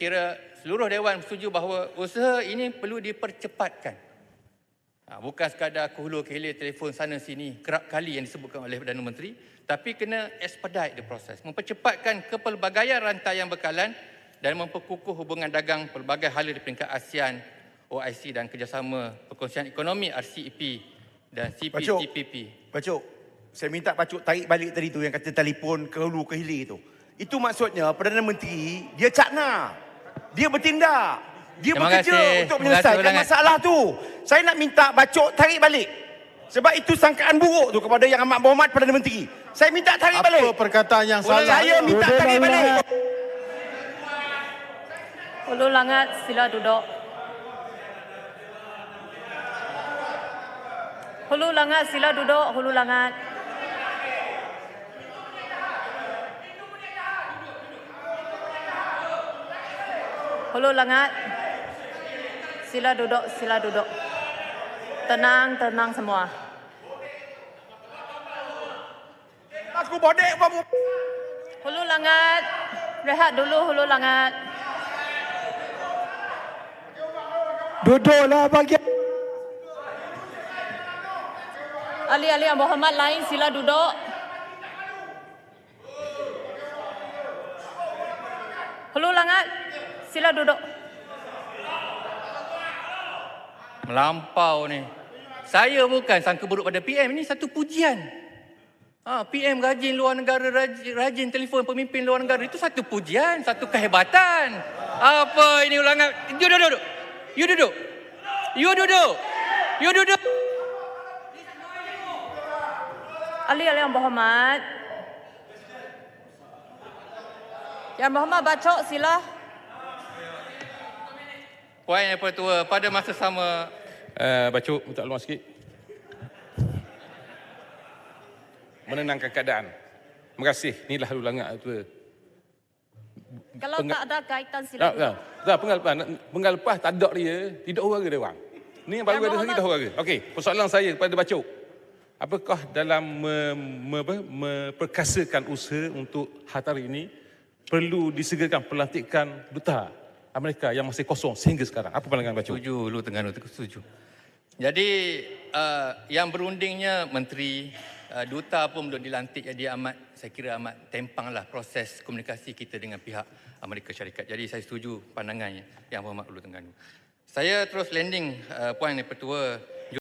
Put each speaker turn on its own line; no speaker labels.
kira seluruh Dewan setuju bahawa usaha ini perlu dipercepatkan. Ha, bukan sekadar ke hulu ke hilir telefon sana sini kerap kali yang disebutkan oleh Perdana Menteri, tapi kena expedite the process. Mempercepatkan kepelbagaian rantai yang bekalan dan memperkukuh hubungan dagang pelbagai hala di peringkat ASEAN, OIC dan kerjasama perkongsian ekonomi RCEP dan. CPTPP.
Bacuk, saya minta Bacuk tarik balik tadi tu yang kata telefon ke hulu ke hilir tu. Itu maksudnya Perdana Menteri, dia cakna. Dia bertindak. Dia
Terima
bekerja
kasih.
untuk menyelesaikan masalah tu. Saya nak minta Bacuk tarik balik. Sebab itu sangkaan buruk tu kepada Yang Amat Berhormat Perdana Menteri. Saya minta tarik
Apa
balik.
perkataan yang salah?
Saya minta
Duduk
tarik
ulang.
balik.
Hulu Langat, sila duduk. Hulu Langat, sila duduk. Hulu Langat. Hulu Langat. Sila duduk, sila duduk. Tenang, tenang semua.
Aku bodek kamu.
Hulu Langat. Rehat dulu Hulu Langat.
Duduklah bagi
Ahli-ahli yang berhormat lain sila duduk. Hulu Langat, sila duduk.
Melampau ni. Saya bukan sangka buruk pada PM. Ini satu pujian. Ha, PM rajin luar negara, rajin, rajin telefon pemimpin luar negara. Itu satu pujian, satu kehebatan. Apa ini ulangan? You duduk. You duduk. You duduk. You duduk.
Ahli-ahli yang berhormat. Yang berhormat bacok sila.
Puan Yang Pertua, pada masa sama
Uh, Bacuk, minta luar sikit. Menenangkan keadaan. Terima kasih. Inilah lalu langat tu.
Kalau
Penga-
tak ada kaitan sila
Tak, tak. penggal lepas. Penggal lepas tak ada dia. Tidak orang dia orang. Ni yang baru ada hari dah orang. Okey, persoalan saya kepada Bacuk. Apakah dalam me, me, apa, memperkasakan usaha untuk hari ini perlu disegerakan pelantikan duta Amerika yang masih kosong sehingga sekarang? Apa pandangan Bacuk?
Setuju, lu Terengganu tu setuju. Jadi uh, yang berundingnya menteri, uh, duta pun belum dilantik jadi amat saya kira amat tempanglah proses komunikasi kita dengan pihak Amerika Syarikat. Jadi saya setuju pandangannya yang berhormat Ulu Terengganu. Saya terus landing uh, puan yang pertua